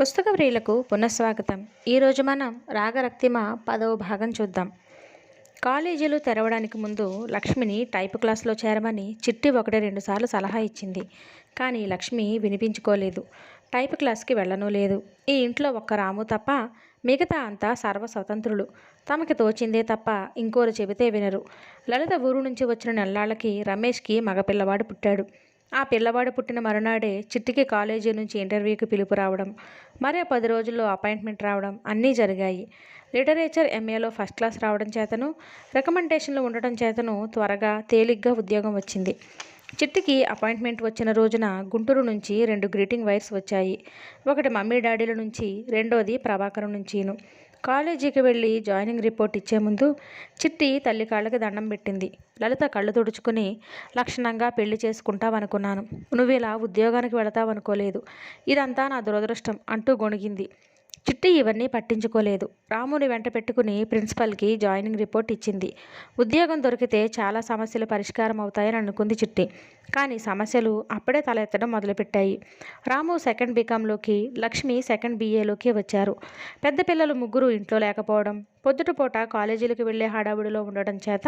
పుస్తక ప్రియులకు పునఃస్వాగతం ఈరోజు మనం రాగరక్తిమ పదవ భాగం చూద్దాం. కాలేజీలు తెరవడానికి ముందు లక్ష్మిని టైప్ క్లాస్లో చేరమని చిట్టి ఒకటి రెండు సార్లు సలహా ఇచ్చింది. కానీ లక్ష్మి వినిపించుకోలేదు. టైప్ క్లాస్కి వెళ్ళనూ లేదు. ఈ ఇంట్లో ఒక్క రాము తప్ప మిగతా అంతా సర్వస్వతంత్రులు. తమకి తోచిందే తప్ప ఇంకోరు చెబితే వినరు. లలిత ఊరు నుంచి వచ్చిన నెల్లాళ్ళకి రమేష్కి మగపిల్లవాడు పుట్టాడు. ఆ పిల్లవాడు పుట్టిన మరునాడే చిట్టికి కాలేజీ నుంచి ఇంటర్వ్యూకి పిలుపు రావడం మరో పది రోజుల్లో అపాయింట్మెంట్ రావడం అన్నీ జరిగాయి. లిటరేచర్ ఎంఏలో ఫస్ట్ క్లాస్ రావడం చేతను రికమెండేషన్లు ఉండటం చేతను త్వరగా తేలిగ్గా ఉద్యోగం వచ్చింది. చిట్టికి అపాయింట్మెంట్ వచ్చిన రోజున గుంటూరు నుంచి రెండు గ్రీటింగ్ వైర్స్ వచ్చాయి. ఒకటి మమ్మీ డాడీల నుంచి రెండోది ప్రభాకరం నుంచిను. కాలేజీకి వెళ్ళి జాయినింగ్ రిపోర్ట్ ఇచ్చే ముందు చిట్టి తల్లి కాళ్ళకి దండం పెట్టింది. లలిత కళ్ళు తుడుచుకుని లక్షణంగా పెళ్ళి చేసుకుంటావనుకున్నాను. నువ్వు ఇలా ఉద్యోగానికి వెళతావనుకోలేదు. ఇదంతా నా దురదృష్టం అంటూ గొణిగింది. చిట్టి ఇవన్నీ పట్టించుకోలేదు. రాముని వెంట పెట్టుకుని ప్రిన్సిపల్కి జాయినింగ్ రిపోర్ట్ ఇచ్చింది. ఉద్యోగం దొరికితే చాలా సమస్యలు పరిష్కారం అవుతాయని అనుకుంది చిట్టి. కానీ సమస్యలు అప్పుడే తలెత్తడం మొదలుపెట్టాయి. రాము సెకండ్ బీకాంలోకి లక్ష్మి సెకండ్ బీఏలోకి వచ్చారు. పెద్ద పిల్లలు ముగ్గురు ఇంట్లో లేకపోవడం పొద్దుటపూట కాలేజీలకు వెళ్ళే హడావుడిలో ఉండడం చేత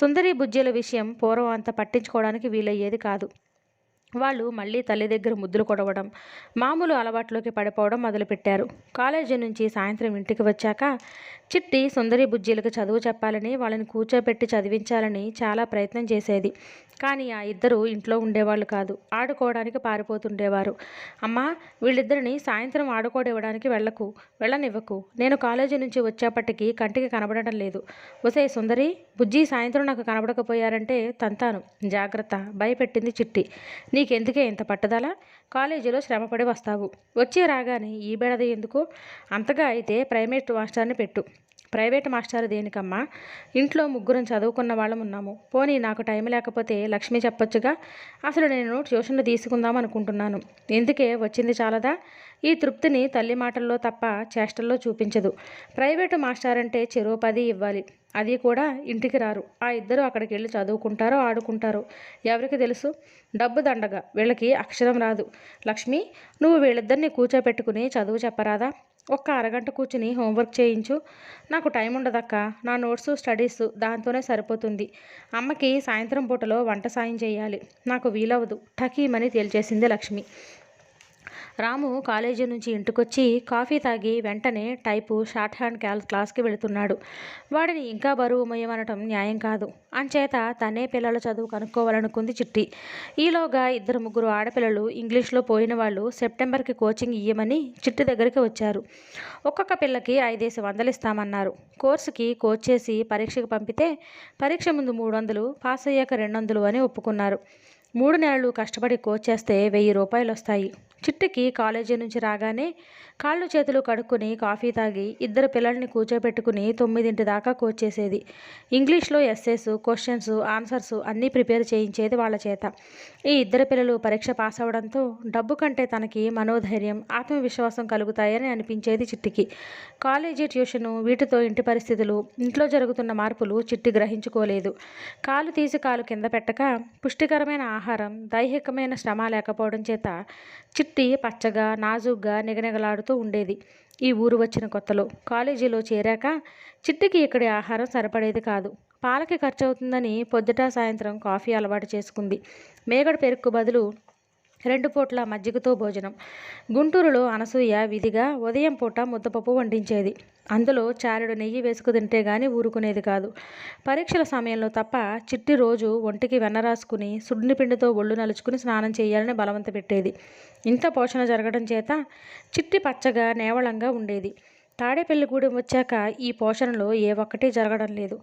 సుందరి బుజ్జీల విషయం పూర్వం అంత పట్టించుకోవడానికి వీలయ్యేది కాదు. వాళ్ళు మళ్ళీ తల్లి దగ్గర ముద్దులు కొడవడం మామూలు అలవాట్లోకి పడిపోవడం మొదలుపెట్టారు. కాలేజీ నుంచి సాయంత్రం ఇంటికి వచ్చాక చిట్టి సుందరి బుజ్జీలకు చదువు చెప్పాలని వాళ్ళని కూర్చోబెట్టి చదివించాలని చాలా ప్రయత్నం చేసేది. కానీ ఆ ఇద్దరు ఇంట్లో ఉండేవాళ్ళు కాదు. ఆడుకోవడానికి పారిపోతుండేవారు. అమ్మా వీళ్ళిద్దరిని సాయంత్రం ఆడుకోడివ్వడానికి వెళ్ళకు వెళ్ళనివ్వకు. నేను కాలేజీ నుంచి వచ్చేపటికి కంటికి కనబడటం లేదు. ఒసే సుందరి బుజ్జి సాయంత్రం నాకు కనబడకపోయారంటే తంతాను. జాగ్రత్త భయపెట్టింది చిట్టి. నీకెందుకే ఇంత పట్టుదల? కాలేజీలో శ్రమపడి వస్తావు. వచ్చి రాగానే ఈ బెడద ఎందుకు? అంతగా అయితే ప్రైవేట్ మాస్టర్ని పెట్టు. ప్రైవేట్ మాస్టర్ దేనికమ్మా? ఇంట్లో ముగ్గురం చదువుకున్న వాళ్ళం ఉన్నాము పోనీ నాకు టైం లేకపోతే లక్ష్మి చెప్పొచ్చుగా? అసలు నేను ట్యూషన్లు తీసుకుందాం అనుకుంటున్నాను. ఎందుకే? వచ్చింది చాలదా? ఈ తృప్తిని తల్లి మాటల్లో తప్ప చేష్టల్లో చూపించదు. ప్రైవేటు మాస్టర్ అంటే చెరువు పది ఇవ్వాలి. అది కూడా ఇంటికి రారు. ఆ ఇద్దరు అక్కడికి వెళ్ళి చదువుకుంటారో ఆడుకుంటారో ఎవరికి తెలుసు? డబ్బు దండగా. వీళ్ళకి అక్షరం రాదు. లక్ష్మి నువ్వు వీళ్ళిద్దరిని కూర్చోపెట్టుకుని చదువు చెప్పరాదా? ఒక్క అరగంట కూర్చుని హోంవర్క్ చేయించు. నాకు టైం ఉండదక్క. నా నోట్స్ స్టడీస్ దాంతోనే సరిపోతుంది. అమ్మకి సాయంత్రం పూటలో వంట సాయం చేయాలి. నాకు వీలవదు టకీమని తేల్చేసింది లక్ష్మి. రాము కాలేజీ నుంచి ఇంటికొచ్చి కాఫీ తాగి వెంటనే టైపు షార్ట్ హ్యాండ్ క్యాల్ క్లాస్కి వెళుతున్నాడు. వాడిని ఇంకా బరువు మొయ్యమనటం న్యాయం కాదు. అంచేత తనే పిల్లల చదువు కనుక్కోవాలనుకుంది చిట్టి. ఈలోగా ఇద్దరు ముగ్గురు ఆడపిల్లలు ఇంగ్లీష్లో పోయిన వాళ్ళు సెప్టెంబర్కి కోచింగ్ ఇయ్యమని చిట్టి దగ్గరికి వచ్చారు. ఒక్కొక్క పిల్లకి ఐదేసి వందలు ఇస్తామన్నారు కోర్సుకి కోచ్ చేసి పరీక్షకు పంపితే పరీక్ష ముందు మూడు వందలు పాస్ అయ్యాక రెండు వందలు అని ఒప్పుకున్నారు. మూడు నెలలు కష్టపడి కోచ్ చేస్తే వెయ్యి రూపాయలు వస్తాయి చిట్టికి కాలేజీ నుంచి రాగానే కాళ్ళు చేతులు కడుక్కుని కాఫీ తాగి ఇద్దరు పిల్లల్ని కూర్చోబెట్టుకుని తొమ్మిదింటి దాకా కోచ్ చేసేది. ఇంగ్లీష్లో ఎస్సేస్ క్వశ్చన్స్ ఆన్సర్స్ అన్నీ ప్రిపేర్ చేయించేది వాళ్ళ చేత. ఈ ఇద్దరు పిల్లలు పరీక్ష పాస్ అవడంతో డబ్బు కంటే తనకి మనోధైర్యం ఆత్మవిశ్వాసం కలుగుతాయని అనిపించేది చిట్టికి. కాలేజీ ట్యూషను వీటితో ఇంటి పరిస్థితులు ఇంట్లో జరుగుతున్న మార్పులు చిట్టి గ్రహించుకోలేదు. కాలు తీసి కాలు కింద పెట్టక పుష్టికరమైన ఆహారం దైహికమైన శ్రమ లేకపోవడం చేత చిట్టి పచ్చగా నాజుగ్గా నిగనిగలాడుతూ ఉండేది. ఈ ఊరు వచ్చిన కొత్తలో కాలేజీలో చేరాక చిట్టికి ఇక్కడి ఆహారం సరిపడేది కాదు. పాలకి ఖర్చు అవుతుందని పొద్దుట సాయంత్రం కాఫీ అలవాటు చేసుకుంది. మేగడ పెరుక్కు బదులు రెండు పూట్ల మజ్జిగతో భోజనం. గుంటూరులో అనసూయ విధిగా ఉదయం పూట ముద్దపప్పు వండించేది. అందులో చారెడు నెయ్యి వేసుకు తింటే గాని ఊరుకునేది కాదు. పరీక్షల సమయంలో తప్ప చిట్టి రోజు ఒంటికి వెన్న రాసుకుని సుడ్ని పిండితో ఒళ్ళు నలుచుకుని స్నానం చేయాలని బలవంత పెట్టేది. ఇంత పోషణ జరగడం చేత చిట్టి పచ్చగా నేవళంగా ఉండేది. తాడేపల్లిగూడెం వచ్చాక ఈ పోషణలో ఏ ఒక్కటి జరగడం లేదు.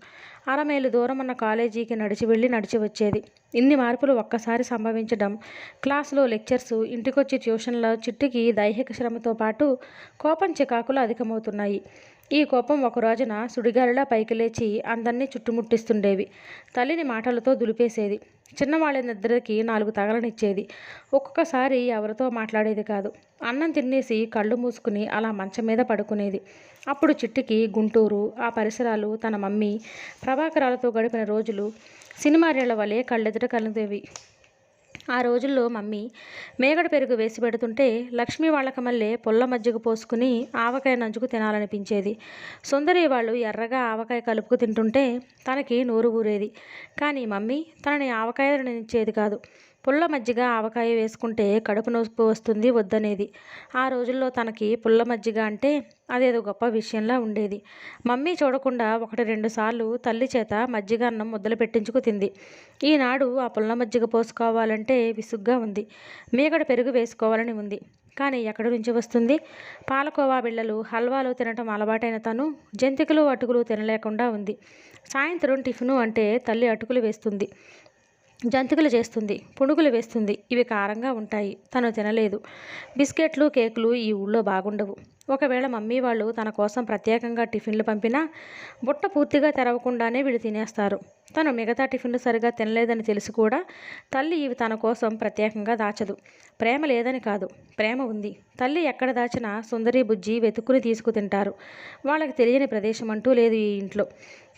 అరమైలు దూరం ఉన్న కాలేజీకి నడిచి వెళ్ళి నడిచి వచ్చేది. ఇన్ని మార్పులు ఒక్కసారి సంభవించడం క్లాసులో లెక్చర్స్ ఇంటికొచ్చి ట్యూషన్ల చిట్టికి దైహిక శ్రమతో పాటు కోపం చికాకులు అధికమవుతున్నాయి. ఈ కోపం ఒక రోజున సుడిగాలిలా పైకి లేచి అందరినీ చుట్టుముట్టిస్తుండేవి. తల్లిని మాటలతో దులిపేసేది. చిన్నవాళ్ళనిద్దరికి నాలుగు తగలనిచ్చేది. ఒక్కొక్కసారి ఎవరితో మాట్లాడేది కాదు. అన్నం తినేసి కళ్ళు మూసుకుని అలా మంచం మీద పడుకునేది. అప్పుడు చిట్టికి గుంటూరు ఆ పరిసరాలు తన మమ్మీ ప్రభాకరాలతో గడిపిన రోజులు సినిమా రేళ్ళ వలె కళ్ళెదుట కలిగేవి ఆ రోజుల్లో మమ్మీ మేగడ పెరుగు వేసి పెడుతుంటే లక్ష్మి వాళ్ళకి మళ్ళీ పుల్ల మజ్జిగ పోసుకుని ఆవకాయ నంచుకు తినాలనిపించేది. సుందరి వాళ్ళు ఎర్రగా ఆవకాయ కలుపుకు తింటుంటే తనకి నోరు ఊరేది. కానీ మమ్మీ తనని ఆవకాయ ఇచ్చేది కాదు. పుల్ల మజ్జిగ ఆవకాయ వేసుకుంటే కడుపు నొప్పి వస్తుంది వద్దనేది. ఆ రోజుల్లో తనకి పుల్ల మజ్జిగ అంటే అదేదో గొప్ప విషయంలా ఉండేది. మమ్మీ చూడకుండా ఒకటి రెండు సార్లు తల్లి చేత మజ్జిగ అన్నం ముద్దలు పెట్టించుకు తింది. ఈనాడు ఆ పుల్ల మజ్జిగ పోసుకోవాలంటే విసుగ్గా ఉంది. మీగడ పెరుగు వేసుకోవాలని ఉంది. కానీ ఎక్కడి నుంచి వస్తుంది? పాలకోవా బిళ్ళలు హల్వాలు తినటం అలవాటైన తను జంతికలు అటుకులు తినలేకుండా ఉంది. సాయంత్రం టిఫిను అంటే తల్లి అటుకులు వేస్తుంది. జంతికలు చేస్తుంది పునుగులు వేస్తుంది. ఇవి కారంగా ఉంటాయి. తను తినలేదు. బిస్కెట్లు కేకులు ఈ ఊళ్ళో బాగుండవు. ఒకవేళ మమ్మీ వాళ్ళు తన కోసం ప్రత్యేకంగా టిఫిన్లు పంపినా బుట్ట పూర్తిగా తెరవకుండానే వీళ్ళు తినేస్తారు. తను మిగతా టిఫిన్లు సరిగా తినలేదని తెలిసి కూడా తల్లి ఇవి తన కోసం ప్రత్యేకంగా దాచదు. ప్రేమ లేదని కాదు ప్రేమ ఉంది. తల్లి ఎక్కడ దాచినా సుందరి బుజ్జి వెతుక్కుని తీసుకు తింటారు వాళ్ళకి తెలియని ప్రదేశం అంటూ లేదు ఈ ఇంట్లో.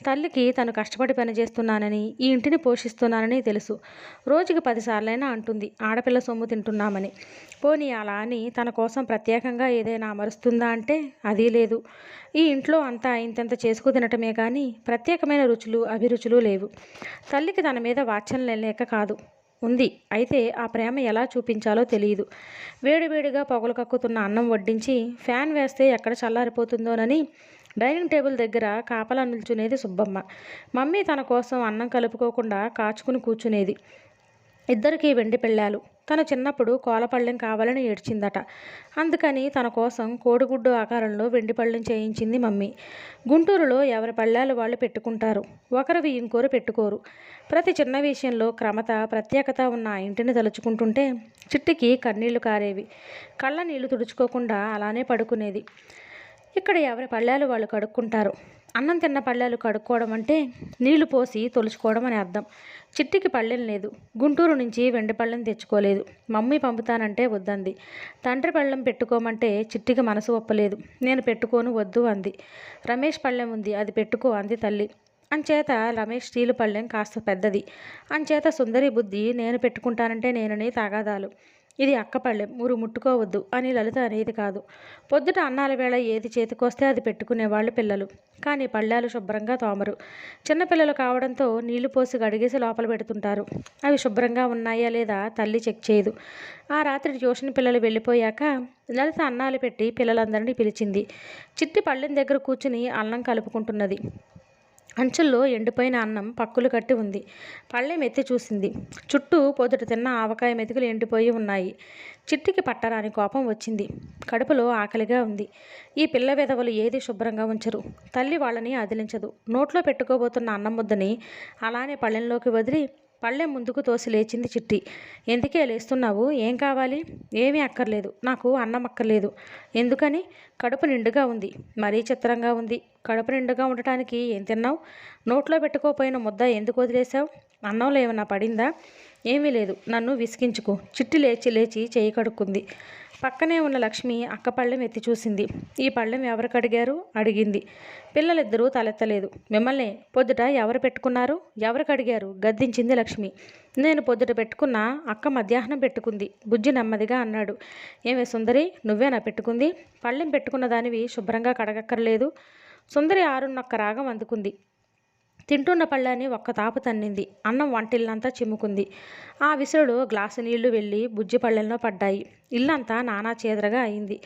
తల్లికి తను కష్టపడి పనిచేస్తున్నానని ఈ ఇంటిని పోషిస్తున్నానని తెలుసు. రోజుకి పదిసార్లైనా అంటుంది ఆడపిల్ల సొమ్ము తింటున్నామని. పోనీ అలా అని తన కోసం ప్రత్యేకంగా ఏదైనా అమరుస్తుందా అంటే అది లేదు. ఈ ఇంట్లో అంతా ఇంతంత చేసుకు తినటమే కానీ ప్రత్యేకమైన రుచులు అభిరుచులు లేవు. తల్లికి తన మీద వాత్సల్యం లేక కాదు. ఉంది. అయితే ఆ ప్రేమ ఎలా చూపించాలో తెలియదు. వేడివేడిగా పొగలు కక్కుతున్న అన్నం వడ్డించి ఫ్యాన్ వేస్తే ఎక్కడ చల్లారిపోతుందోనని డైనింగ్ టేబుల్ దగ్గర కాపలా నిల్చునేది సుబ్బమ్మ. మమ్మీ తన కోసం అన్నం కలుపుకోకుండా కాచుకుని కూర్చునేది. ఇద్దరికీ వెండి పెళ్ళాలు. తను చిన్నప్పుడు కోలపళ్ళెం కావాలని ఏడ్చిందట. అందుకని తన కోసం కోడిగుడ్డు ఆకారంలో వెండి పళ్ళెం చేయించింది మమ్మీ. గుంటూరులో ఎవరి పళ్ళాలు వాళ్ళు పెట్టుకుంటారు? ఒకరివి ఇంకోరు పెట్టుకోరు. ప్రతి చిన్న విషయంలో క్రమత ప్రత్యేకత ఉన్న ఆ ఇంటిని తలుచుకుంటుంటే చిట్టికి కన్నీళ్ళు కారేవి. కళ్ళ నీళ్ళు తుడుచుకోకుండా అలానే పడుకునేది. ఇక్కడ ఎవరి పళ్ళాలు వాళ్ళు కడుక్కుంటారు. అన్నం తిన్న పళ్ళాలు కడుక్కోవడం అంటే నీళ్ళు పోసి తొలుచుకోవడం అని అర్థం. చిట్టికి పళ్ళెం లేదు. గుంటూరు నుంచి వెండి పళ్ళెం తెచ్చుకోలేదు. మమ్మీ పంపుతానంటే వద్దంది. తండ్రి పళ్ళెం పెట్టుకోమంటే చిట్టికి మనసు ఒప్పలేదు. నేను పెట్టుకోను వద్దు అంది. రమేష్ పళ్ళెం ఉంది. అది పెట్టుకో అంది తల్లి. అంచేత రమేష్ స్టీలు పళ్ళెం కాస్త పెద్దది. అంచేత సుందరి బుద్ధి నేను పెట్టుకుంటానంటే నేనని తాగాదాలు. ఇది అక్కపళ్ళెం ఊరు ముట్టుకోవద్దు అని లలిత అనేది కాదు. పొద్దుట అన్నాల వేళ ఏది చేతికొస్తే అది పెట్టుకునేవాళ్ళు పిల్లలు. కానీ పళ్ళాలు శుభ్రంగా తోమరు. చిన్నపిల్లలు కావడంతో నీళ్ళు పోసి గడిగేసి లోపల పెడుతుంటారు. అవి శుభ్రంగా ఉన్నాయా లేదా తల్లి చెక్ చేయదు. ఆ రాత్రి ట్యూషన్ పిల్లలు వెళ్ళిపోయాక లలిత అన్నాలు పెట్టి పిల్లలందరినీ పిలిచింది. చిట్టి పళ్ళెం దగ్గర కూర్చుని అన్నం కలుపుకుంటున్నది. అంచుల్లో ఎండిపోయిన అన్నం పక్కులు కట్టి ఉంది. పళ్ళెం ఎత్తి చూసింది. చుట్టూ పొద్దుట తిన్న ఆవకాయ మెతుకులు ఎండిపోయి ఉన్నాయి. చిట్టికి పట్టరాని కోపం వచ్చింది. కడుపులో ఆకలిగా ఉంది. ఈ పిల్ల విధవలు ఏది శుభ్రంగా ఉంచరు. తల్లి వాళ్ళని అదిలించదు. నోట్లో పెట్టుకోబోతున్న అన్నం ముద్దని అలానే పళ్ళెంలోకి వదిలి పళ్ళె ముందుకు తోసి లేచింది చిట్టి. ఎందుకే లేస్తున్నావు? ఏం కావాలి? ఏమీ అక్కర్లేదు. నాకు అన్నం అక్కర్లేదు. ఎందుకని? కడుపు నిండుగా ఉంది. మరీ చిత్రంగా ఉంది. కడుపు నిండుగా ఉండటానికి ఏం తిన్నావు? నోట్లో పెట్టుకోపోయిన ముద్ద ఎందుకు వదిలేశావు? అన్నంలో ఏమైనా పడిందా? ఏమీ లేదు. నన్ను విసిగించుకో. చిట్టి లేచి లేచి చేయి కడుక్కుంది. పక్కనే ఉన్న లక్ష్మి అక్క పళ్ళెం ఎత్తి చూసింది. ఈ పళ్ళెం ఎవరికి అడిగారు? అడిగింది. పిల్లలిద్దరూ తలెత్తలేదు. మిమ్మల్ని పొద్దుట ఎవరు పెట్టుకున్నారు? ఎవరికి అడిగారు? గద్దించింది లక్ష్మి. నేను పొద్దుట పెట్టుకున్న అక్క మధ్యాహ్నం పెట్టుకుంది. బుజ్జి నెమ్మదిగా అన్నాడు. ఏమే సుందరి నువ్వేనా పెట్టుకుంది? పళ్ళెం పెట్టుకున్న దానివి శుభ్రంగా కడగక్కర్లేదు. సుందరి ఆరున్నొక్క రాగం అందుకుంది. తింటున్న పళ్ళని ఒక్క తాపు తన్నింది. అన్నం వంటిల్లంతా చిమ్ముకుంది. ఆ విసురుడు గ్లాసు నీళ్ళు వెళ్ళి బుజ్జి పళ్ళెంలో పడ్డాయి. ఇల్లంతా నానా చేదరగా అయింది.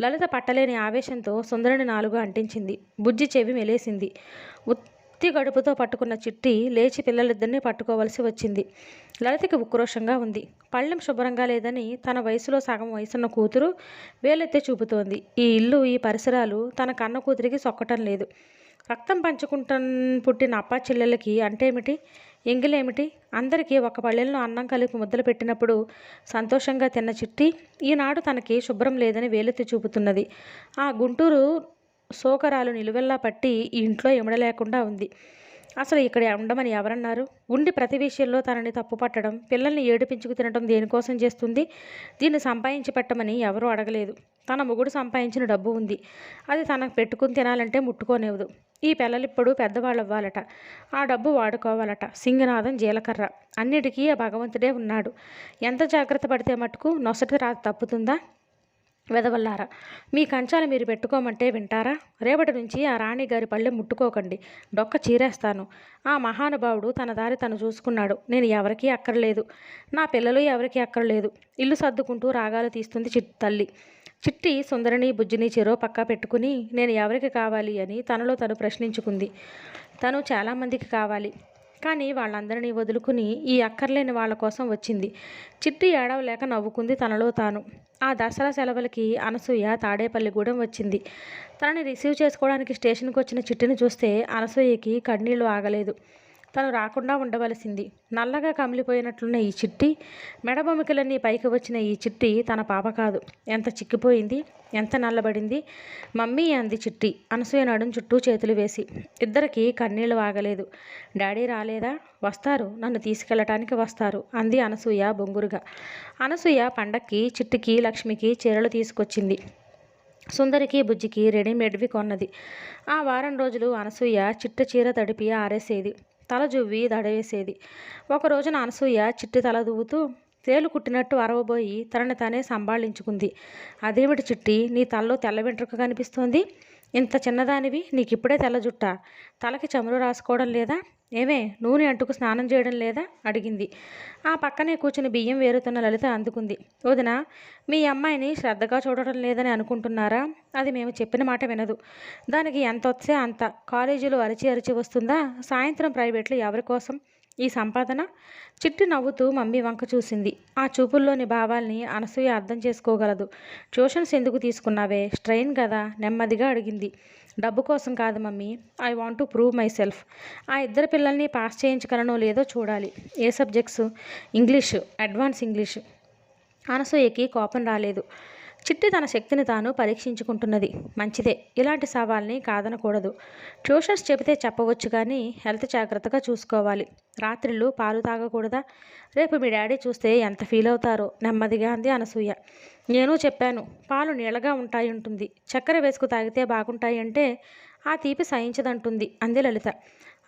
లలిత పట్టలేని ఆవేశంతో సుందరిని నాలుగు అంటించింది. బుజ్జి చెవి మెలేసింది. ఉత్తి గడుపుతో పట్టుకున్న చిట్టి లేచి పిల్లలిద్దరినీ పట్టుకోవలసి వచ్చింది. లలితకి ఉక్రోషంగా ఉంది. పళ్ళెం శుభ్రంగా లేదని తన వయసులో సగం వయసున్న కూతురు వేలెత్తి చూపుతోంది. ఈ ఇల్లు ఈ పరిసరాలు తన కన్న కూతురికి సొక్కటం లేదు. రక్తం పంచుకుంటూ పుట్టిన అప్ప చెల్లెలకి అంటేమిటి ఎంగిలేమిటి అందరికీ ఒక పల్లెలను అన్నం కలిపి ముద్దలు పెట్టినప్పుడు సంతోషంగా తిన్న చిట్టి ఈనాడు తనకి శుభ్రం లేదని వేలెత్తి చూపుతున్నది. ఆ గుంటూరు సోకరాలు నిలువెల్లా పట్టి ఈ ఇంట్లో ఎమడలేకుండా ఉంది. అసలు ఇక్కడ ఉండమని ఎవరన్నారు? ఉండి ప్రతి విషయంలో తనని తప్పు పట్టడం పిల్లల్ని ఏడిపించుకు తినడం దేనికోసం చేస్తుంది? దీన్ని సంపాదించి పెట్టమని ఎవరూ అడగలేదు. తన మొగుడు సంపాదించిన డబ్బు ఉంది. అది తనకు పెట్టుకుని తినాలంటే ముట్టుకోనివ్వదు. ఈ పిల్లలిప్పుడు పెద్దవాళ్ళు అవ్వాలట ఆ డబ్బు వాడుకోవాలట. సింగనాథం జీలకర్ర. అన్నిటికీ ఆ భగవంతుడే ఉన్నాడు. ఎంత జాగ్రత్త పడితే మటుకు నొసటి రాత తప్పుతుందా? వెదవల్లారా? మీ కంచాలు మీరు పెట్టుకోమంటే వింటారా? రేపటి నుంచి ఆ రాణి గారి పళ్ళె ముట్టుకోకండి. డొక్క చీరేస్తాను. ఆ మహానుభావుడు తన దారి తను చూసుకున్నాడు. నేను ఎవరికీ అక్కర్లేదు. నా పిల్లలు ఎవరికీ అక్కర్లేదు. ఇల్లు సర్దుకుంటూ రాగాలు తీస్తుంది చిట్ తల్లి. చిట్టి సుందరిని బుజ్జిని చెరో పక్క పెట్టుకుని నేను ఎవరికి కావాలి అని తనలో తను ప్రశ్నించుకుంది. తను చాలామందికి కావాలి. కానీ వాళ్ళందరినీ వదులుకుని ఈ అక్కర్లేని వాళ్ళ కోసం వచ్చింది. చిట్టి ఏడవలేక నవ్వుకుంది తనలో తాను. ఆ దసరా సెలవులకి అనసూయ తాడేపల్లిగూడెం వచ్చింది. తనని రిసీవ్ చేసుకోవడానికి స్టేషన్కి వచ్చిన చిట్టిని చూస్తే అనసూయకి కన్నీళ్ళు ఆగలేదు. తను రాకుండా ఉండవలసింది. నల్లగా కమిలిపోయినట్లున్న ఈ చిట్టి మెడబొమికలన్నీ పైకి వచ్చిన ఈ చిట్టి తన పాప కాదు. ఎంత చిక్కిపోయింది ఎంత నల్లబడింది. మమ్మీ అంది చిట్టి అనసూయ నడుం చుట్టూ చేతులు వేసి. ఇద్దరికి కన్నీళ్ళు వాగలేదు. డాడీ రాలేదా? వస్తారు. నన్ను తీసుకెళ్ళటానికి వస్తారు అంది అనసూయ బొంగురుగా. అనసూయ పండక్కి చిట్టికి లక్ష్మికి చీరలు తీసుకొచ్చింది. సుందరికి బుజ్జికి రెడీమేడ్వి కొన్నది. ఆ వారం రోజులు అనసూయ చిట్ట చీర తడిపి ఆరేసేది. తల జువ్వి దడవేసేది. ఒక రోజున అనసూయ చిట్టి తల దువ్వుతూ తేలు కుట్టినట్టు అరవబోయి తనని తానే సంభాళించుకుంది. అదేమిటి చిట్టి? నీ తలలో తెల్ల వెంట్రుక కనిపిస్తోంది. ఇంత చిన్నదానివి? నీకు ఇప్పుడే తెల్ల జుట్ట? తలకి చమురు రాసుకోవడం లేదా? ఏమే నూనె అంటుకు స్నానం చేయడం లేదా? అడిగింది. ఆ పక్కనే కూర్చుని బియ్యం వేరుతున్న లలిత అందుకుంది. వదిన మీ అమ్మాయిని శ్రద్ధగా చూడటం లేదని అనుకుంటున్నారా? అది మేము చెప్పిన మాట వినదు. దానికి ఎంత వస్తే అంత? కాలేజీలో అరిచి అరిచి వస్తుందా? సాయంత్రం ప్రైవేట్లో ఎవరి కోసం ఈ సంపాదన? చిట్టి నవ్వుతూ మమ్మీ వంక చూసింది. ఆ చూపుల్లోని భావాల్ని అనసూయ అర్థం చేసుకోగలదు. ట్యూషన్స్ ఎందుకు తీసుకున్నావే? స్ట్రెయిన్ కదా? నెమ్మదిగా అడిగింది. డబ్బు కోసం కాదు mummy. I want to prove myself. ఆ ఇద్దరు పిల్లల్ని పాస్ చేయించగలనో లేదో చూడాలి. ఏ సబ్జెక్ట్స్? ఇంగ్లీషు. Advance English. అనసూయకి కోపం రాలేదు. చిట్టి తన శక్తిని తాను పరీక్షించుకుంటున్నది. మంచిదే. ఇలాంటి సవాల్ని కాదనకూడదు. ట్యూషన్స్ చెబితే చెప్పవచ్చు కానీ హెల్త్ జాగ్రత్తగా చూసుకోవాలి. రాత్రిళ్ళు పాలు తాగకూడదా? రేపు మీ డాడీ చూస్తే ఎంత ఫీల్ అవుతారో. నెమ్మదిగా అంది అనసూయ. నేను చెప్పాను. పాలు నీళ్ళగా ఉంటాయి ఉంటుంది చక్కెర వేసుకు తాగితే బాగుంటాయి అంటే ఆ తీపి సహించదంటుంది అంది లలిత.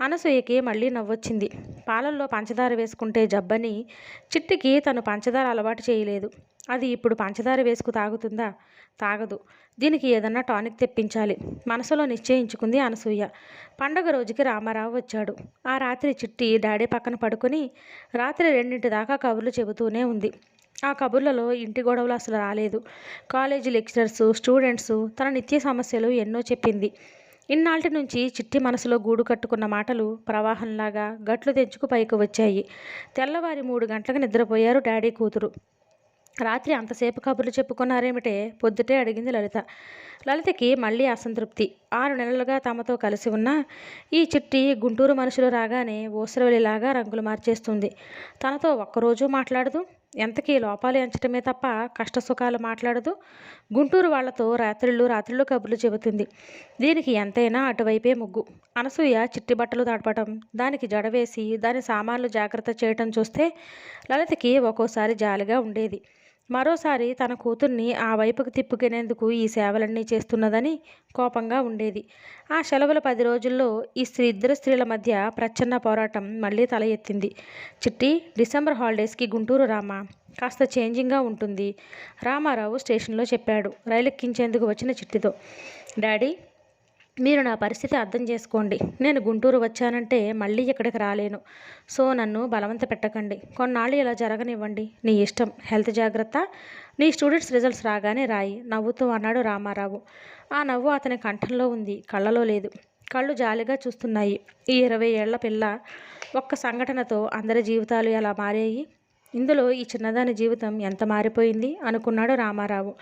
అనసూయకి మళ్ళీ నవ్వొచ్చింది. పాలల్లో పంచదార వేసుకుంటే జబ్బని చిట్టికి తను పంచదార అలవాటు చేయలేదు. అది ఇప్పుడు పంచదార వేసుకు తాగుతుందా? తాగదు. దీనికి ఏదన్నా టానిక్ తెప్పించాలి. మనసులో నిశ్చయించుకుంది అనసూయ. పండగ రోజుకి రామారావు వచ్చాడు. ఆ రాత్రి చిట్టి డాడీ పక్కన పడుకొని రాత్రి రెండింటి దాకా కబుర్లు చెబుతూనే ఉంది. ఆ కబుర్లలో ఇంటి గొడవలు అసలు రాలేదు. కాలేజీ లెక్చరర్స్ స్టూడెంట్స్ తన నిత్య సమస్యలు ఎన్నో చెప్పింది. ఇన్నాళ్ళ నుంచి చిట్టి మనసులో గూడు కట్టుకున్న మాటలు ప్రవాహంలాగా గట్లు తెంచుకు పైకి వచ్చాయి. తెల్లవారి మూడు గంటలకు నిద్రపోయారు డాడీ కూతురు. రాత్రి అంతసేపు కబుర్లు చెప్పుకున్నారేమిటే? పొద్దుటే అడిగింది లలిత. లలితకి మళ్ళీ అసంతృప్తి. ఆరు నెలలుగా తమతో కలిసి ఉన్న ఈ చిట్టి గుంటూరు మనుషులు రాగానే ఓసరవెలిలాగా రంగులు మార్చేస్తుంది. తనతో ఒక్కరోజు మాట్లాడదు ఎంతకీ లోపాలు ఎంచటమే తప్ప కష్ట సుఖాలు మాట్లాడదు. గుంటూరు వాళ్ళతో రాత్రిళ్ళు రాత్రిళ్ళు కబుర్లు చెబుతుంది. దీనికి ఎంతైనా అటువైపే ముగ్గు. అనసూయ చిట్టి బట్టలు దాటపటం దానికి జడవేసి దాని సామాన్లు జాగ్రత్త చేయటం చూస్తే లలితకి ఒక్కోసారి జాలిగా ఉండేది. మరోసారి తన కూతుర్ని ఆ వైపుకు తిప్పుకునేందుకు ఈ సేవలన్నీ చేస్తున్నదని కోపంగా ఉండేది. ఆ సెలవుల పది రోజుల్లో ఈ స్త్రీ ఇద్దరు స్త్రీల మధ్య ప్రచ్ఛన్న పోరాటం మళ్ళీ తల ఎత్తింది. చిట్టి డిసెంబర్ హాలిడేస్కి గుంటూరు రామా. కాస్త చేంజింగ్గా ఉంటుంది. రామారావు స్టేషన్లో చెప్పాడు. రైలెక్కించేందుకు వచ్చిన చిట్టితో. డాడీ మీరు నా పరిస్థితి అర్థం చేసుకోండి. నేను గుంటూరు వచ్చానంటే మళ్ళీ ఇక్కడికి రాలేను. సో నన్ను బలవంత పెట్టకండి. కొన్నాళ్ళు ఇలా జరగనివ్వండి. నీ ఇష్టం. హెల్త్ జాగ్రత్త. నీ స్టూడెంట్స్ రిజల్ట్స్ రాగానే రాయి. నవ్వుతూ అన్నాడు రామారావు. ఆ నవ్వు అతని కంఠంలో ఉంది. కళ్ళలో లేదు. కళ్ళు జాలిగా చూస్తున్నాయి. ఈ ఇరవై ఏళ్ళ పిల్ల ఒక్క సంఘటనతో అందరి జీవితాలు ఎలా మారాయి? ఇందులో ఈ చిన్నదాని జీవితం ఎంత మారిపోయింది? అనుకున్నాడు రామారావు.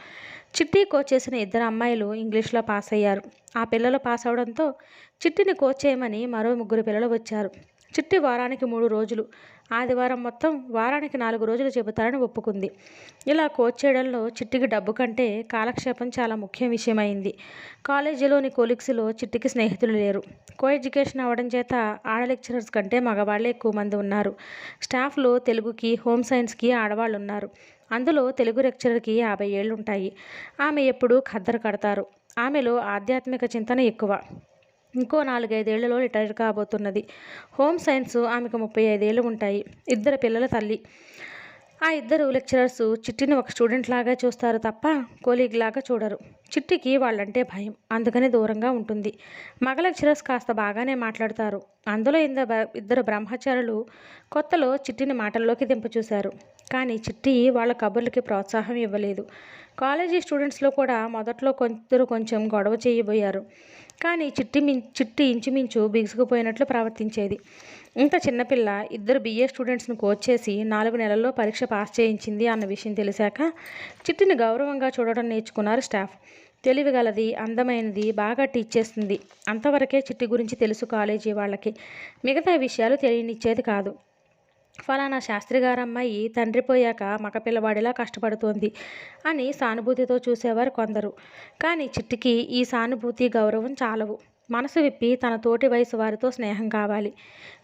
చిట్టి కోచ్ చేసిన ఇద్దరు అమ్మాయిలు ఇంగ్లీష్లో పాస్ అయ్యారు. ఆ పిల్లలు పాస్ అవడంతో చిట్టిని కోచ్ చేయమని మరో ముగ్గురు పిల్లలు వచ్చారు. చిట్టి వారానికి మూడు రోజులు. ఆదివారం మొత్తం వారానికి నాలుగు రోజులు చెబుతారని ఒప్పుకుంది. ఇలా కోచ్ చేయడంలో చిట్టికి డబ్బు కంటే కాలక్షేపం చాలా ముఖ్య విషయమైంది. కాలేజీలోని కోలిక్స్లో చిట్టికి స్నేహితులు లేరు. కో ఎడ్యుకేషన్ అవ్వడం చేత ఆడ లెక్చరర్స్ కంటే మగవాళ్ళే ఎక్కువ మంది ఉన్నారు. స్టాఫ్లో తెలుగుకి హోమ్ సైన్స్కి ఆడవాళ్ళు ఉన్నారు అందులో తెలుగు లెక్చరర్కి యాభై ఏళ్ళు ఉంటాయి ఆమె ఎప్పుడూ ఖద్దరు కడతారు. ఆమెలో ఆధ్యాత్మిక చింతన ఎక్కువ. ఇంకో నాలుగైదేళ్ళలో రిటైర్ కాబోతున్నది. హోమ్ సైన్స్ ఆమెకు ముప్పై ఐదేళ్ళు ఉంటాయి. ఇద్దరు పిల్లల తల్లి. ఆ ఇద్దరు లెక్చరర్స్ చిట్టిని ఒక స్టూడెంట్ లాగా చూస్తారు తప్ప కోలీగ్ లాగా చూడరు. చిట్టికి వాళ్ళంటే భయం. అందుకని దూరంగా ఉంటుంది. మగ లెక్చరర్స్ కాస్త బాగానే మాట్లాడతారు. అందులో ఇంద ఇద్దరు బ్రహ్మచారులు కొత్తలో చిట్టిని మాటల్లోకి దింపచూశారు. కానీ చిట్టి వాళ్ళ కబుర్లకి ప్రోత్సాహం ఇవ్వలేదు. కాలేజీ స్టూడెంట్స్లో కూడా మొదట్లో కొందరు కొంచెం గొడవ చేయబోయారు. కానీ చిట్టి మిం చిట్టి ఇంచుమించు బిగుసుకుపోయినట్లు ప్రవర్తించేది. ఇంత చిన్నపిల్ల ఇద్దరు బిఏ స్టూడెంట్స్ను కోచ్ చేసి నాలుగు నెలల్లో పరీక్ష పాస్ చేయించింది అన్న విషయం తెలిసాక చిట్టిని గౌరవంగా చూడటం నేర్చుకున్నారు స్టాఫ్. తెలివిగలది అందమైనది బాగా టీచ్ చేస్తుంది. అంతవరకే చిట్టి గురించి తెలుసు కాలేజీ వాళ్ళకి. మిగతా విషయాలు తెలియనిచ్చేది కాదు. ఫలానా శాస్త్రి గారమ్మాయి తండ్రి పోయాక మగ పిల్లవాడిలా కష్టపడుతోంది అని సానుభూతితో చూసేవారు కొందరు. కానీ చిట్టికి ఈ సానుభూతి గౌరవం చాలవు. మనసు విప్పి తన తోటి వయసు వారితో స్నేహం కావాలి.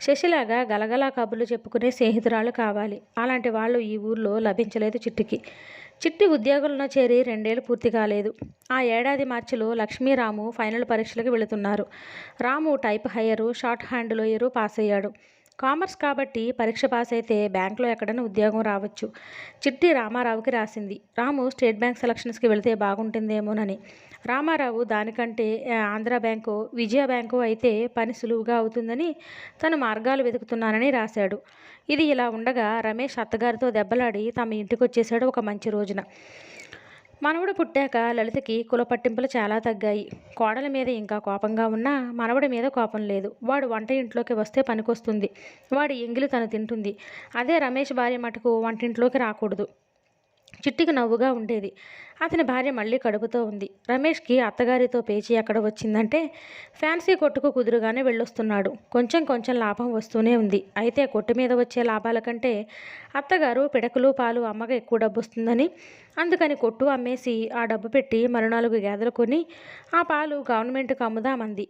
శశిలాగా గలగలా కబుర్లు చెప్పుకునే స్నేహితురాలు కావాలి. అలాంటి వాళ్ళు ఈ ఊర్లో లభించలేదు చిట్టికి. చిట్టి ఉద్యోగంలో చేరి రెండేళ్ళు పూర్తి కాలేదు. ఆ ఏడాది మార్చిలో లక్ష్మీరాము ఫైనల్ పరీక్షలకు వెళుతున్నారు. Ramu type higher shorthand lower pass అయ్యాడు కామర్స్ కాబట్టి పరీక్ష పాస్ అయితే బ్యాంకులో ఎక్కడైనా ఉద్యోగం రావచ్చు. చిట్టి రామారావుకి రాసింది. రాము స్టేట్ బ్యాంక్ సెలక్షన్స్కి వెళితే బాగుంటుందేమోనని. రామారావు దానికంటే ఆంధ్ర బ్యాంకు విజయ బ్యాంకు అయితే పని సులువుగా అవుతుందని తను మార్గాలు వెతుకుతున్నానని రాశాడు. ఇది ఇలా ఉండగా రమేష్ అత్తగారితో దెబ్బలాడి తమ ఇంటికి వచ్చేసాడు ఒక మంచి రోజున. మనవడు పుట్టాక లలితకి కుల పట్టింపులు చాలా తగ్గాయి. కోడల మీద ఇంకా కోపంగా ఉన్నా మనవడి మీద కోపం లేదు. వాడు వంట ఇంట్లోకి వస్తే పనికొస్తుంది. వాడి ఎంగిలి తను తింటుంది. అదే రమేష్ భార్య మటుకు వంటింట్లోకి రాకూడదు. చిట్టికి నవ్వుగా ఉండేది. అతని భార్య మళ్ళీ కడుపుతో ఉంది. రమేష్కి అత్తగారితో పేచి ఎక్కడ వచ్చిందంటే ఫ్యాన్సీ కొట్టుకు కుదురుగానే వెళ్ళొస్తున్నాడు. కొంచెం కొంచెం లాభం వస్తూనే ఉంది. అయితే కొట్టు మీద వచ్చే లాభాల కంటే అత్తగారు పిడకలు పాలు అమ్మగా ఎక్కువ డబ్బు వస్తుందని అందుకని కొట్టు అమ్మేసి ఆ డబ్బు పెట్టి మరునాలుగు గేదెలు కొని ఆ పాలు గవర్నమెంట్కి అమ్ముదామంది.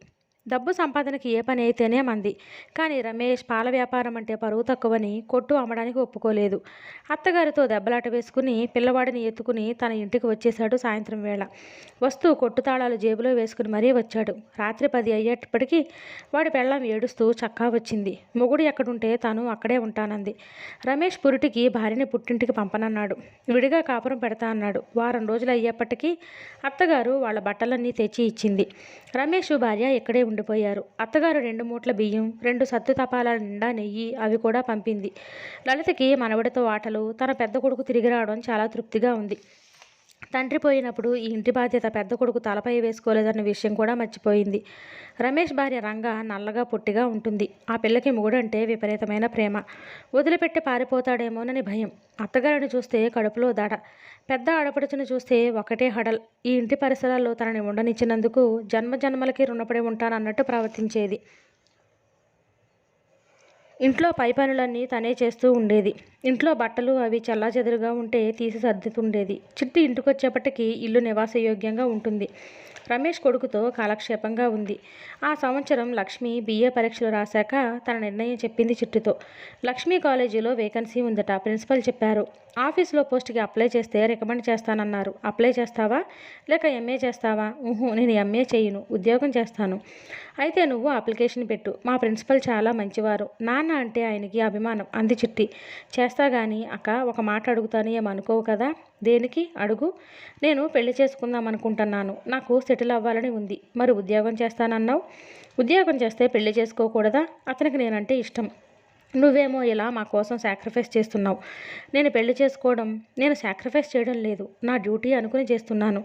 డబ్బు సంపాదనకి ఏ పని అయితేనే మంది. కానీ రమేష్ పాల వ్యాపారం అంటే పరువు తక్కువని కొట్టు అమ్మడానికి ఒప్పుకోలేదు. అత్తగారితో దెబ్బలాట వేసుకుని పిల్లవాడిని ఎత్తుకుని తన ఇంటికి వచ్చేశాడు సాయంత్రం వేళ. వస్తూ కొట్టు తాళాలు జేబులో వేసుకుని మరీ వచ్చాడు. రాత్రి పది అయ్యేటప్పటికీ వాడి పెళ్ళం ఏడుస్తూ చక్కా వచ్చింది. మొగుడు ఎక్కడుంటే తాను అక్కడే ఉంటానంది. రమేష్ పురిటికి భార్యని పుట్టింటికి పంపనన్నాడు. విడిగా కాపురం పెడతా అన్నాడు. వారం రోజులు అయ్యేప్పటికీ అత్తగారు వాళ్ళ బట్టలన్నీ తెచ్చి ఇచ్చింది. రమేష్ భార్య ఇక్కడే ఉండి ఉండిపోయారు అత్తగారు రెండు మూట్ల బియ్యం రెండు సత్తు తపాల నిండా నెయ్యి అవి కూడా పంపింది. లలితకి మనవడితో ఆటలు తన పెద్ద కొడుకు తిరిగి రావడం చాలా తృప్తిగా ఉంది. తండ్రి పోయినప్పుడు ఈ ఇంటి బాధ్యత పెద్ద కొడుకు తలపై వేసుకోలేదన్న విషయం కూడా మర్చిపోయింది. రమేష్ భార్య రంగ నల్లగా పొట్టిగా ఉంటుంది. ఆ పిల్లకి మూడంటే విపరీతమైన ప్రేమ. వదిలిపెట్టి పారిపోతాడేమోనని భయం. అత్తగారిని చూస్తే కడుపులో దాడ. పెద్ద ఆడపడుచును చూస్తే ఒకటే హడల్. ఈ ఇంటి పరిసరాల్లో తనని ఉండనిచ్చినందుకు జన్మజన్మలకి రుణపడి ఉంటానన్నట్టు ప్రవర్తించేది. ఇంట్లో పై పనులన్నీ తనే చేస్తూ ఉండేది. ఇంట్లో బట్టలు అవి చల్లాచెదురుగా ఉంటే తీసి సర్దుతుండేది. చిట్టి ఇంటికొచ్చేపటికి ఇల్లు నివాసయోగ్యంగా ఉంటుంది. రమేష్ కొడుకుతో కాలక్షేపంగా ఉంది. ఆ సంవత్సరం లక్ష్మి బిఏ పరీక్షలు రాశాక తన నిర్ణయం చెప్పింది చిట్టుతో. లక్ష్మీ కాలేజీలో వేకెన్సీ ఉందట ప్రిన్సిపల్ చెప్పారు. ఆఫీస్లో పోస్ట్కి అప్లై చేస్తే రికమెండ్ చేస్తానన్నారు. అప్లై చేస్తావా? లేక ఎంఏ చేస్తావా? ఊహు నేను ఎంఏ చేయను ఉద్యోగం చేస్తాను. అయితే నువ్వు అప్లికేషన్ పెట్టు మా ప్రిన్సిపల్ చాలా మంచివారు. నాన్న అంటే ఆయనకి అభిమానం అంది చిట్టి. చేస్తా కానీ అక్క ఒక మాట అడుగుతాను ఏమనుకోవు కదా? దేనికి? అడుగు. నేను పెళ్ళి చేసుకుందాం అనుకుంటున్నాను నాకు సెటిల్ అవ్వాలని ఉంది. మరి ఉద్యోగం చేస్తానన్నావు? ఉద్యోగం చేస్తే పెళ్ళి చేసుకోకూడదా? అతనికి నేనంటే ఇష్టం. నువ్వేమో ఇలా మా కోసం సాక్రిఫైస్ చేస్తున్నావు. నేను పెళ్ళి చేసుకోవడం నేను సాక్రిఫైస్ చేయడం లేదు. నా డ్యూటీ అనుకుని చేస్తున్నాను.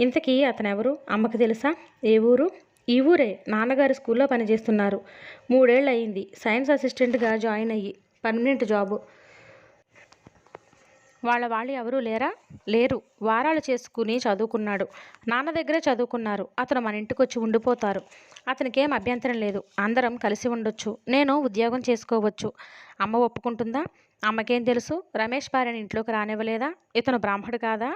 ఇంతకీ అతనెవరు? అమ్మకి తెలుసా? ఏ ఊరు? ఈ ఊరే. నాన్నగారి స్కూల్లో పనిచేస్తున్నారు. మూడేళ్ళు అయింది సైన్స్ అసిస్టెంట్గా జాయిన్ అయ్యి పర్మనెంట్ జాబు. వాళ్ళ వాళ్ళు ఎవరూ లేరా? లేరు. వారాలు చేసుకుని చదువుకున్నాడు. నాన్న దగ్గరే చదువుకున్నారు. అతను మన ఇంటికి వచ్చి ఉండిపోతారు. అతనికేం అభ్యంతరం లేదు. అందరం కలిసి ఉండొచ్చు. నేను ఉద్యోగం చేసుకోవచ్చు. అమ్మ ఒప్పుకుంటుందా? అమ్మకేం తెలుసు? రమేష్ భార్యని ఇంట్లోకి రానివ్వలేదా? ఇతను బ్రాహ్మడు కాదా?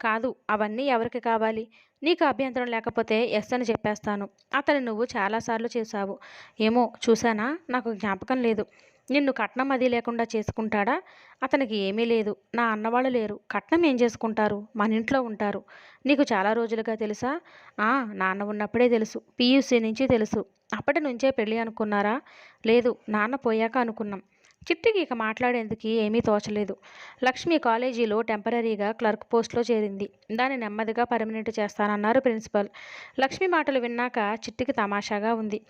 కాదు. అవన్నీ ఎవరికి కావాలి? నీకు అభ్యంతరం లేకపోతే ఎస్ అని చెప్పేస్తాను. అతను నువ్వు చాలాసార్లు చేశావు. ఏమో చూసానా నాకు జ్ఞాపకం లేదు. నిన్ను కట్నం అది లేకుండా చేసుకుంటాడా? అతనికి ఏమీ లేదు. నా అన్నవాళ్ళు లేరు. కట్నం ఏం చేసుకుంటారు? మన ఇంట్లో ఉంటారు. నీకు చాలా రోజులుగా తెలుసా? ఆ నాన్న ఉన్నప్పుడే తెలుసు. పీయూసీ నుంచి తెలుసు. అప్పటి నుంచే పెళ్ళి అనుకున్నారా? లేదు నాన్న పోయాక అనుకున్నాం. చిట్టికి ఇక మాట్లాడేందుకు ఏమీ తోచలేదు. లక్ష్మి కాలేజీలో టెంపరీగా క్లర్క్ పోస్ట్లో చేరింది. దాన్ని నెమ్మదిగా పర్మనెంట్ చేస్తానన్నారు ప్రిన్సిపల్. లక్ష్మి మాటలు విన్నాక చిట్టికి తమాషాగా ఉంది.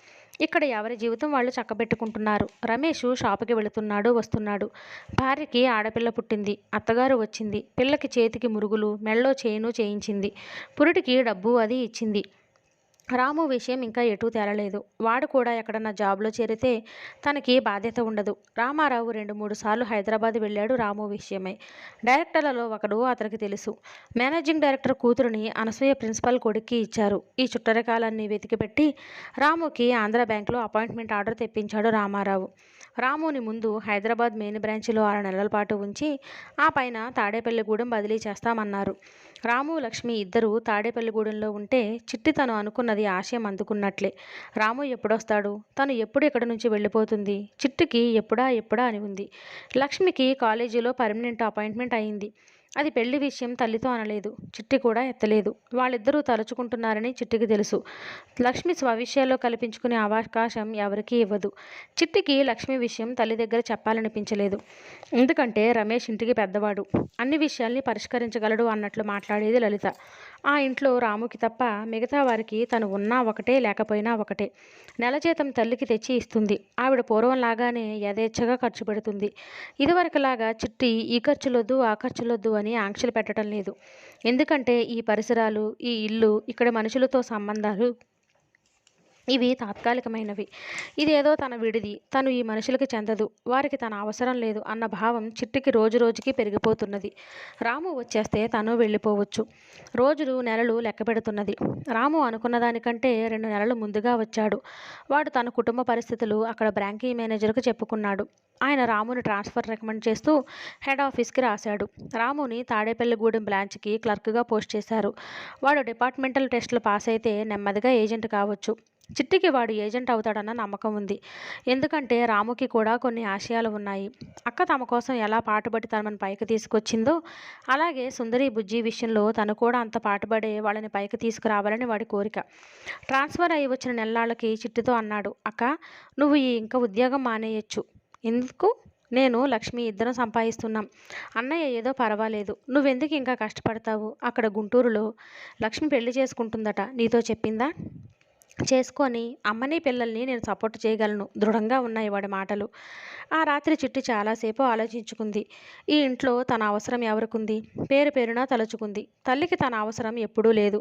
ఇక్కడ ఎవరి జీవితం వాళ్ళు చక్కబెట్టుకుంటున్నారు? రమేష్ షాపుకి వెళుతున్నాడు వస్తున్నాడు. భార్యకి ఆడపిల్ల పుట్టింది. అత్తగారు వచ్చింది. పిల్లకి చేతికి మురుగులు మెళ్ళో చేను చేయించింది. పురుటికి డబ్బు అది ఇచ్చింది. రాము విషయం ఇంకా ఎటూ తేలలేదు. వాడు కూడా ఎక్కడన్నా జాబ్లో చేరితే తనకి బాధ్యత ఉండదు. రామారావు రెండు మూడు సార్లు హైదరాబాద్ వెళ్ళాడు రాము విషయమై. డైరెక్టర్లలో ఒకడు అతనికి తెలుసు. మేనేజింగ్ డైరెక్టర్ కూతురుని అనసూయ ప్రిన్సిపల్ కొడుక్కి ఇచ్చారు. ఈ చుట్టరికాలన్నీ వెతికిపెట్టి రాముకి ఆంధ్ర బ్యాంకులో అపాయింట్మెంట్ ఆర్డర్ తెప్పించాడు రామారావు. రాముని ముందు హైదరాబాద్ మెయిన్ బ్రాంచ్లో ఆరు నెలల పాటు ఉంచి ఆ పైన తాడేపల్లిగూడెం బదిలీ చేస్తామన్నారు. రాము లక్ష్మి ఇద్దరూ తాడేపల్లిగూడెంలో ఉంటే చిట్టి తను అనుకున్నది ఆశయం అందుకున్నట్లే. రాము ఎప్పుడొస్తాడు? తను ఎప్పుడు ఇక్కడి నుంచి వెళ్ళిపోతుంది? చిట్టికి ఎప్పుడా ఎప్పుడా అని ఉంది. లక్ష్మికి కాలేజీలో పర్మనెంట్ అపాయింట్మెంట్ అయింది. అది పెళ్ళి విషయం తల్లితో అనలేదు చిట్టి కూడా ఎత్తలేదు. వాళ్ళిద్దరూ తలుచుకుంటున్నారని చిట్టికి తెలుసు. లక్ష్మి స్వవిషయాల్లో కల్పించుకునే అవకాశం ఎవరికీ ఇవ్వదు. చిట్టికి లక్ష్మి విషయం తల్లి దగ్గర చెప్పాలనిపించలేదు. ఎందుకంటే రమేష్ ఇంటికి పెద్దవాడు. అన్ని విషయాల్ని పరిష్కరించగలడు అన్నట్లు మాట్లాడేది లలిత. ఆ ఇంట్లో రాముకి తప్ప మిగతా వారికి తను ఉన్నా ఒకటే లేకపోయినా ఒకటే. నెల జీతం తల్లికి తెచ్చి ఇస్తుంది. ఆవిడ పూర్వంలాగానే యథేచ్ఛగా ఖర్చు పెడుతుంది. ఇదివరకులాగా చిట్టి ఈ ఖర్చులొద్దు ఆ ఖర్చులొద్దు అని ఆంక్షలు పెట్టడం లేదు. ఎందుకంటే ఈ పరిసరాలు ఈ ఇల్లు ఇక్కడ మనుషులతో సంబంధాలు ఇవి తాత్కాలికమైనవి. ఇదేదో తన విడిది. తను ఈ మనుషులకి చెందదు. వారికి తన అవసరం లేదు అన్న భావం చిట్టికి రోజు రోజుకి పెరిగిపోతున్నది. రాము వచ్చేస్తే తను వెళ్ళిపోవచ్చు. రోజులు నెలలు లెక్క పెడుతున్నది. రాము అనుకున్న దానికంటే రెండు నెలలు ముందుగా వచ్చాడు. వాడు తన కుటుంబ పరిస్థితులు అక్కడ బ్యాంకింగ్ మేనేజర్కు చెప్పుకున్నాడు. ఆయన రాముని ట్రాన్స్ఫర్ రికమెండ్ చేస్తూ హెడ్ ఆఫీస్కి రాశాడు. రాముని తాడేపల్లిగూడెం బ్రాంచ్కి క్లర్క్గా పోస్ట్ చేశారు. వాడు డిపార్ట్మెంటల్ టెస్టులు పాస్ అయితే నెమ్మదిగా ఏజెంట్ కావచ్చు. చిట్టికి వాడు ఏజెంట్ అవుతాడన్న నమ్మకం ఉంది. ఎందుకంటే రాముకి కూడా కొన్ని ఆశయాలు ఉన్నాయి. అక్క తమ కోసం ఎలా పాటుపడి తనని పైకి తీసుకొచ్చిందో అలాగే సుందరి బుజ్జి విషయంలో తను కూడా అంత పాటుపడే వాళ్ళని పైకి తీసుకురావాలని వాడి కోరిక. ట్రాన్స్ఫర్ అయ్యి వచ్చిన నెలలకి చిట్టితో అన్నాడు అక్క నువ్వు ఈ ఇంకా ఉద్యోగం మానేయచ్చు. ఎందుకు? నేను లక్ష్మి ఇద్దరం సంపాదిస్తున్నాం. అన్నయ్య ఏదో పర్వాలేదు. నువ్వెందుకు ఇంకా కష్టపడతావు? అక్కడ గుంటూరులో లక్ష్మి పెళ్ళి చేసుకుంటుందట. నీతో చెప్పిందా? చేసుకొని అమ్మని పిల్లల్ని నేను సపోర్ట్ చేయగలను. దృఢంగా ఉన్నాయి వాడి మాటలు. ఆ రాత్రి చిట్టి చాలాసేపు ఆలోచించుకుంది. ఈ ఇంట్లో తన అవసరం ఎవరికుంది? పేరు పేరున తలుచుకుంది. తల్లికి తన అవసరం ఎప్పుడూ లేదు.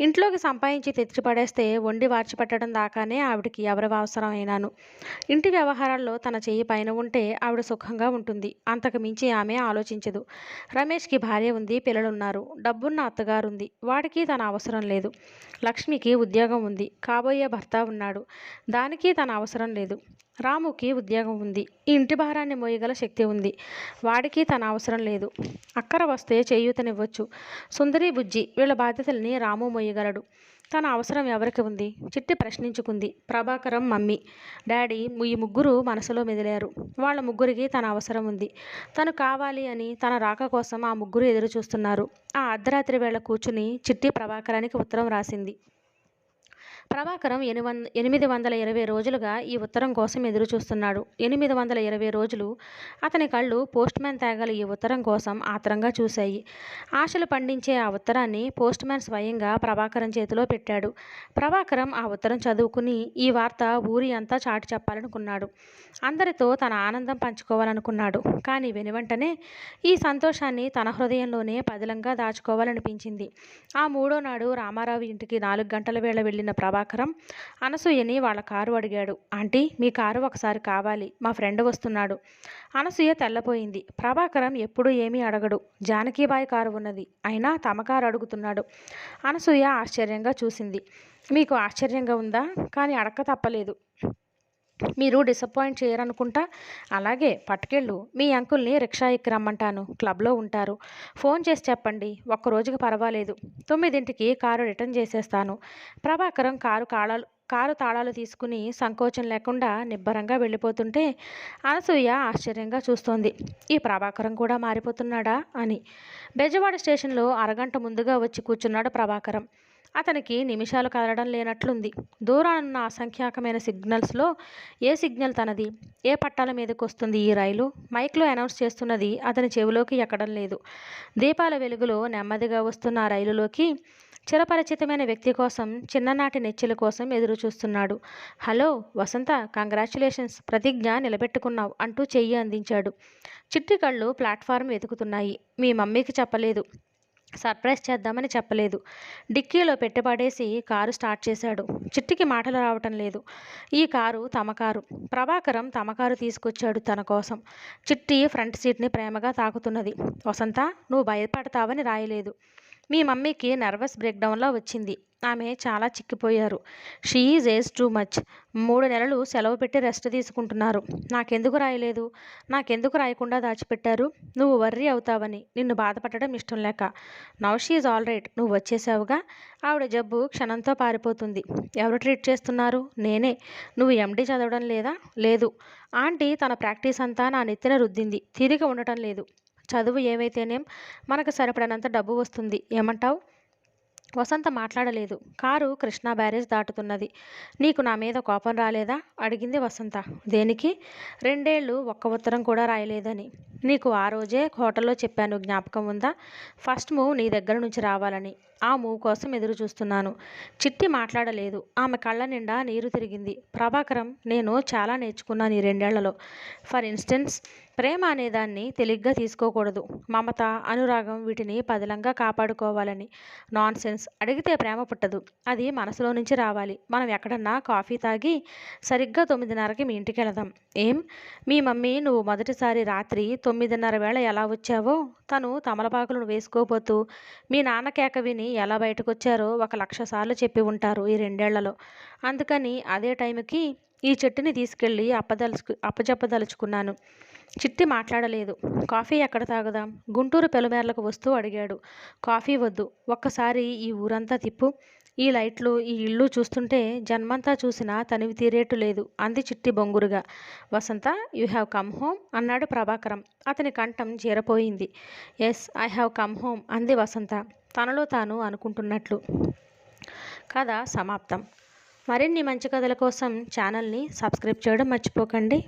ఇంట్లోకి సంపాదించి తెచ్చిపడేస్తే వండి వార్చిపెట్టడం దాకానే ఆవిడకి ఎవరి అవసరం అయినాను ఇంటి వ్యవహారాల్లో తన చెయ్యి పైన ఉంటే ఆవిడ సుఖంగా ఉంటుంది. అంతకు మించి ఆమె ఆలోచించదు. రమేష్కి భార్య ఉంది పిల్లలున్నారు. డబ్బున్న అత్తగారుంది. వాడికి తన అవసరం లేదు. లక్ష్మికి ఉద్యోగం ఉంది. కాబోయే భర్త ఉన్నాడు. దానికి తన అవసరం లేదు. రాముకి ఉద్యోగం ఉంది. ఈ ఇంటి భారాన్ని మోయగల శక్తి ఉంది. వాడికి తన అవసరం లేదు. అక్కర వస్తే చేయూతనివ్వచ్చు. సుందరి బుజ్జి వీళ్ళ బాధ్యతల్ని రాము మోయగలడు. తన అవసరం ఎవరికి ఉంది? చిట్టి ప్రశ్నించుకుంది. ప్రభాకరం మమ్మీ. డాడీ ఈ ముగ్గురు మనసులో మెదిలారు. వాళ్ళ ముగ్గురికి తన అవసరం ఉంది. తను కావాలి అని తన రాక కోసం ఆ ముగ్గురు ఎదురు చూస్తున్నారు ఆ అర్ధరాత్రి వేళ కూర్చుని చిట్టి ప్రభాకరానికి ఉత్తరం రాసింది. ప్రభాకరం ఎనిమిది ఎనిమిది వందల ఇరవై రోజులుగా ఈ ఉత్తరం కోసం ఎదురు చూస్తున్నాడు ఎనిమిది వందల ఇరవై రోజులు అతని కళ్ళు పోస్ట్ మ్యాన్ తేగల ఈ ఉత్తరం కోసం ఆత్రంగా చూశాయి. ఆశలు పండించే ఆ ఉత్తరాన్ని పోస్ట్ మ్యాన్ స్వయంగా ప్రభాకరం చేతిలో పెట్టాడు. ప్రభాకరం ఆ ఉత్తరం చదువుకుని ఈ వార్త ఊరి అంతా చాటి చెప్పాలనుకున్నాడు. అందరితో తన ఆనందం పంచుకోవాలనుకున్నాడు. కానీ వెనువెంటనే ఈ సంతోషాన్ని తన హృదయంలోనే పదిలంగా దాచుకోవాలనిపించింది. ఆ మూడో నాడు రామారావు ఇంటికి నాలుగు గంటల వేళ వెళ్ళిన ప్రభా ప్రభాకరం అనసూయని వాళ్ళ కారు అడిగాడు. ఆంటీ మీ కారు ఒకసారి కావాలి. మా ఫ్రెండ్ వస్తున్నాడు. అనసూయ తెల్లపోయింది. ప్రభాకరం ఎప్పుడూ ఏమీ అడగడు. జానకీబాయి కారు ఉన్నది. అయినా తమ కారు అడుగుతున్నాడు. అనసూయ ఆశ్చర్యంగా చూసింది. మీకు ఆశ్చర్యంగా ఉందా? కానీ అడక్క తప్పలేదు. మీరు డిసప్పాయింట్ చేయరనుకుంటా? అలాగే పట్టుకెళ్ళు. మీ అంకుల్ని రిక్షా ఎక్కి రమ్మంటాను. క్లబ్లో ఉంటారు. ఫోన్ చేసి చెప్పండి. ఒక్క రోజుకి పర్వాలేదు. తొమ్మిదింటికి కారు రిటర్న్ చేసేస్తాను. ప్రభాకరం కారు కాళాలు కారు తాళాలు తీసుకుని సంకోచం లేకుండా నిబ్బరంగా వెళ్ళిపోతుంటే అనసూయ ఆశ్చర్యంగా చూస్తోంది. ఈ ప్రభాకరం కూడా మారిపోతున్నాడా? అని. బెజవాడ స్టేషన్లో అరగంట ముందుగా వచ్చి కూర్చున్నాడు ప్రభాకరం. అతనికి నిమిషాలు కదలడం లేనట్లుంది. దూరానున్న అసంఖ్యాకమైన సిగ్నల్స్లో ఏ సిగ్నల్ తనది? ఏ పట్టాల మీదకు వస్తుంది ఈ రైలు? మైక్లో అనౌన్స్ చేస్తున్నది అతని చెవిలోకి ఎక్కడం లేదు. దీపాల వెలుగులో నెమ్మదిగా వస్తున్న ఆ రైలులోకి చిరపరిచితమైన వ్యక్తి కోసం చిన్ననాటి నెచ్చెల కోసం ఎదురు చూస్తున్నాడు హలో వసంత కంగ్రాచులేషన్స్. ప్రతిజ్ఞ నిలబెట్టుకున్నావు అంటూ చెయ్యి అందించాడు. చిట్టి కళ్ళు ప్లాట్ఫారం వెతుకుతున్నాయి. మీ మమ్మీకి చెప్పలేదు. సర్ప్రైజ్ చేద్దామని చెప్పలేదు. డిక్కీలో పెట్టబడేసి కారు స్టార్ట్ చేశాడు. చిట్టికి మాటలు రావటం లేదు. ఈ కారు తమ కారు. ప్రభాకరం తమ కారు తీసుకొచ్చాడు తన కోసం. చిట్టి ఫ్రంట్ సీట్ని ప్రేమగా తాకుతున్నది. వసంత నువ్వు భయపడతావని రాయలేదు. మీ మమ్మీకి నర్వస్ బ్రేక్డౌన్లో వచ్చింది. ఆమె చాలా చిక్కిపోయారు. She is age too much. మూడు నెలలు సెలవు పెట్టి రెస్ట్ తీసుకుంటున్నారు. నాకెందుకు రాయలేదు? నాకెందుకు రాయకుండా దాచిపెట్టారు? నువ్వు వర్రీ అవుతావని. నిన్ను బాధపడడం ఇష్టం లేక. Now she's all right. నువ్వు వచ్చేసావుగా? ఆవిడ జబ్బు క్షణంతో పారిపోతుంది. ఎవరు ట్రీట్ చేస్తున్నారు? నేనే. నువ్వు ఎండీ చదవడం లేదా? లేదు. ఆంటీ తన ప్రాక్టీస్ అంతా నా నెత్తిన రుద్దింది. తీరిక ఉండటం లేదు. చదువు ఏవైతేనేం మనకు సరిపడినంత డబ్బు వస్తుంది. ఏమంటావు? వసంత మాట్లాడలేదు. కారు కృష్ణా బ్యారేజ్ దాటుతున్నది. నీకు నా మీద కోపం రాలేదా? అడిగింది వసంత. దేనికి? రెండేళ్ళు ఒక్క ఉత్తరం కూడా రాయలేదని. నీకు ఆ రోజే హోటల్లో చెప్పాను. జ్ఞాపకం ఉందా? ఫస్ట్ మూవ్ నీ దగ్గర నుంచి రావాలని. ఆ మూవ్ కోసం ఎదురు చూస్తున్నాను. చిట్టి మాట్లాడలేదు. ఆమె కళ్ళ నిండా నీరు తిరిగింది. ప్రభాకరం నేను చాలా నేర్చుకున్నాను ఈ రెండేళ్ళలో. ఫర్ ఇన్స్టెన్స్ ప్రేమ అనేదాన్ని తెలిగ్గా తీసుకోకూడదు. మమత అనురాగం వీటిని పదిలంగా కాపాడుకోవాలని. నాన్ సెన్స్ అడిగితే ప్రేమ పుట్టదు. అది మనసులో నుంచి రావాలి. మనం ఎక్కడన్నా కాఫీ తాగి సరిగ్గా తొమ్మిదిన్నరకి మీ ఇంటికి వెళదాం. ఏం? మీ మమ్మీ నువ్వు మొదటిసారి రాత్రి తొమ్మిదిన్నర వేళ ఎలా వచ్చావో? తను తమలపాకులను వేసుకోపోతూ మీ నాన్న కేక విని ఎలా బయటకు వచ్చారో ఒక లక్ష సార్లు చెప్పి ఉంటారు ఈ రెండేళ్ళలో. అందుకని అదే టైంకి ఈ చెట్టుని తీసుకెళ్ళి అప్పదలుచుకు అప్పజెప్పదలుచుకున్నాను. చిట్టి మాట్లాడలేదు. కాఫీ ఎక్కడ తాగుదాం? గుంటూరు పెలుమేర్లకు వస్తూ అడిగాడు. కాఫీ వద్దు. ఒక్కసారి ఈ ఊరంతా తిప్పు. ఈ లైట్లు ఈ ఇల్లు చూస్తుంటే జన్మంతా చూసినా తనివి తీరేటు లేదు. అంది చిట్టి బొంగురుగా. Vasantha you have come home? అన్నాడు ప్రభాకరం. అతని కంఠం జీరపోయింది yes I have come home అంది వసంత. తనలో తాను అనుకుంటున్నట్లు. కథ సమాప్తం. మరిన్ని మంచి కథల కోసం ఛానల్ని సబ్స్క్రైబ్ చేయడం మర్చిపోకండి.